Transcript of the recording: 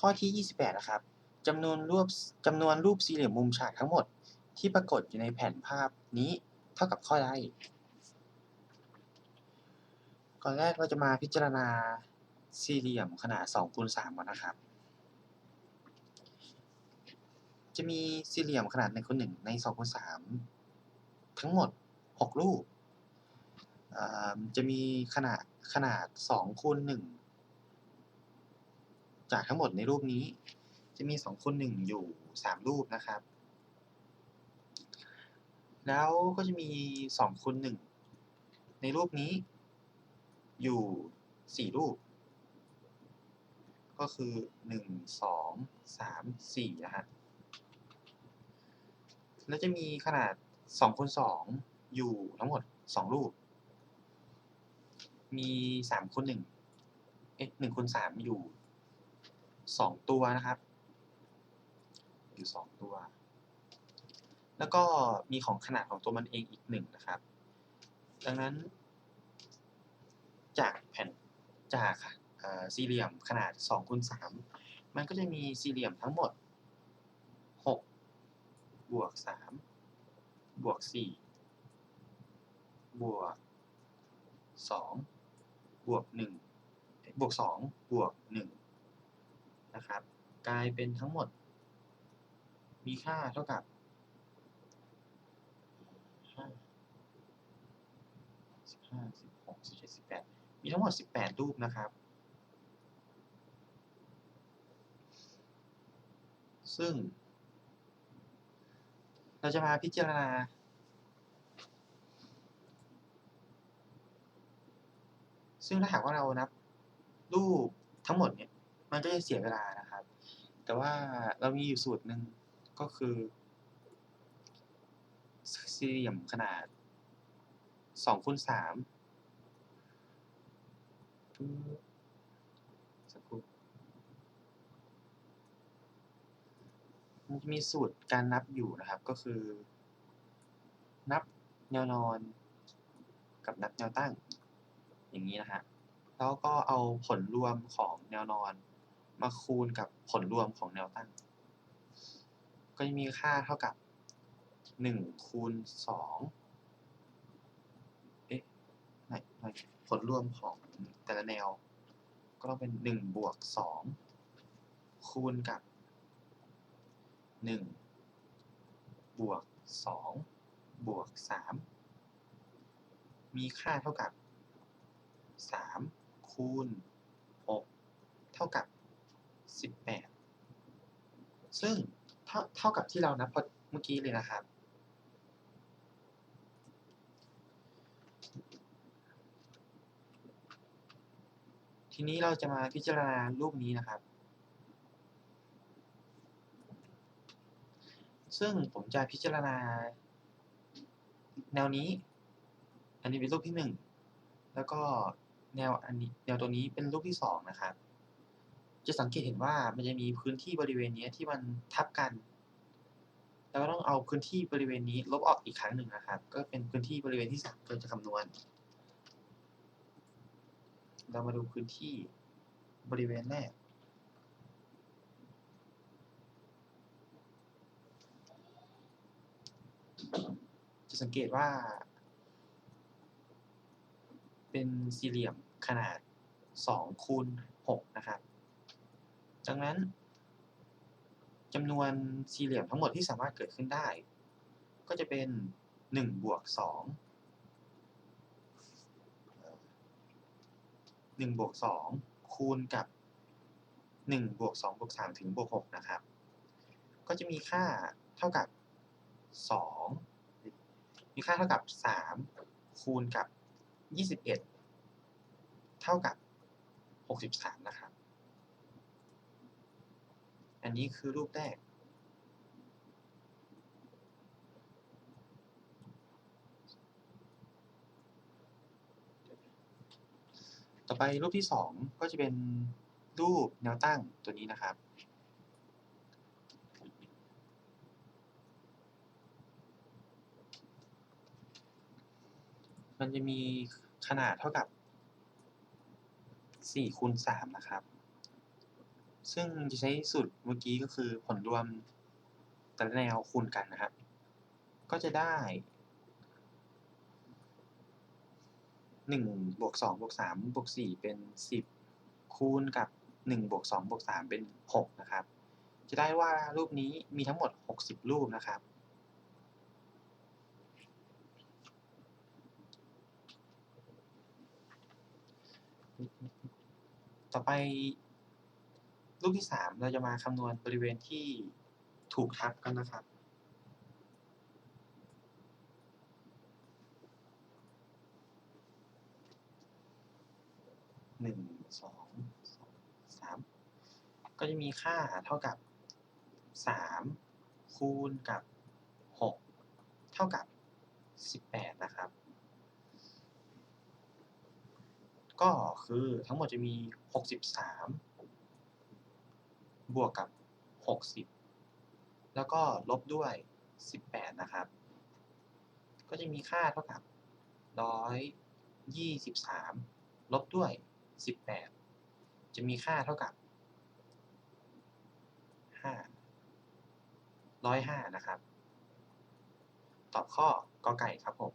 ข้อที่ 28 นะครับจำนวนรูปจำนวนรูปสี่เหลี่ยมมุมฉากทั้งหมด ที่ปรากฏอยู่ในแผนภาพนี้เท่ากับข้อใดก่อนแรกเราจะมาพิจารณาสี่เหลี่ยมขนาด2คูณ3ก่อนนะครับ จะมีสี่เหลี่ยมขนาด1คูณ1ใน2คูณ3ทั้งหมด 6 รูปจะมีขนาดขนาด2คูณ1 จากทั้งหมดในรูปนี้ จะมี2คูณ1อยู่ 3 รูปนะครับ แล้วก็จะมี2คูณ1ในรูปนี้ อยู่ 4 รูป ก็คือ 1 2 3 4นะฮะแล้วจะมีขนาด2คูณ2อยู่ทั้งหมด 2 รูป มี3คูณ1เอ๊ะ1คูณ3อยู่ 2ตัวนะครับ อยู่2ตัว แล้วก็มีของขนาดของตัวมันเองอีก1นะครับ ดังนั้น จากแผ่นจากสี่เหลี่ยมขนาด2คูณ3มันก็จะมีสี่เหลี่ยมทั้งหมด 6 บวก 3 บวก 4 บวก 2 บวก 1 บวก 2 บวก 1 นะครับ กลายเป็นทั้งหมด มีค่าเท่ากับ5 15 16 17 18 มีทั้งหมด 18 รูปนะครับ ซึ่ง เราจะมาพิจารณา ซึ่งถ้าหากว่าเรานับรูปทั้งหมดเนี่ย มันก็จะเสียเวลานะครับ แต่ว่าเรามีอยู่สูตรหนึ่งก็คือสี่เหลี่ยมขนาด2คูณ3สักครู่มันจะมีสูตรการนับอยู่นะครับ ก็คือ นับแนวนอนกับนับแนวตั้ง อย่างนี้นะฮะ แล้วก็เอาผลรวมของแนวนอน มาคูณกับผลรวมของแนวตั้ง ก็จะมีค่าเท่ากับ 1 คูณ 2 เอ๊ะไม่ไม่ผลรวมของแต่ละแนว ก็ต้องเป็น 1 บวก 2 คูณกับ 1 บวก 2 บวก 3 มีค่าเท่ากับ 3 คูณ 6 เท่ากับ 18 ซึ่งเท่าเท่ากับที่เรานับพอเมื่อกี้เลยนะครับ ทีนี้เราจะมาพิจารณารูปนี้นะครับ ซึ่งผมจะพิจารณา แนวนี้ อันนี้เป็นรูปที่หนึ่งแล้วก็แนวอันนี้แนวตัวนี้เป็นรูปที่สองนะครับ จะสังเกตเห็นว่ามันจะมีพื้นที่บริเวณนี้ที่มันทับกัน แล้วก็ต้องเอาพื้นที่บริเวณนี้ลบออกอีกครั้งหนึ่งนะครับ ก็เป็นพื้นที่บริเวณที่สามเราจะคำนวณ เรามาดูพื้นที่บริเวณแรก จะสังเกตว่า เป็นสี่เหลี่ยมขนาด2คูณ6นะครับ ดังนั้นจำนวนสี่เหลี่ยมทั้งหมดที่สามารถเกิดขึ้นได้ ก็จะเป็น1บวก2 1บวก2คูณกับ1บวก2บวก3ถึงบวก6นะครับ ก็จะมีค่าเท่ากับ 2 มีค่าเท่ากับ 3 คูณกับ 21 เท่ากับ 63 นะครับ อันนี้คือรูปแรก ต่อไปรูปที่ 2 ก็จะเป็นรูปแนวตั้งตัวนี้นะครับ มันจะมีขนาดเท่ากับ4คูณ3นะครับ ซึ่งจะใช้สูตรเมื่อกี้ก็คือผลรวมแต่ละแนวคูณกันนะครับ ก็จะได้หนึ่งบวกสองบวกสามบวกสี่เป็นสิบคูณกับหนึ่งบวกสองบวกสามเป็นหกนะครับ จะได้ว่ารูปนี้มีทั้งหมดหกสิบรูปนะครับ ต่อไป รูปที่สามเราจะมาคำนวณบริเวณที่ถูกทับกันนะครับ หนึ่งสองสองสามก็จะมีค่าเท่ากับสามคูณกับหกเท่ากับสิบแปดนะครับ ก็คือทั้งหมดจะมีหกสิบสาม บวกกับหกสิบแล้วก็ลบด้วยสิบแปดนะครับ ก็จะมีค่าเท่ากับร้อยยี่สิบสามลบด้วยสิบแปดจะมีค่าเท่ากับห้าร้อยห้านะครับ ตอบข้อกอไก่ครับผม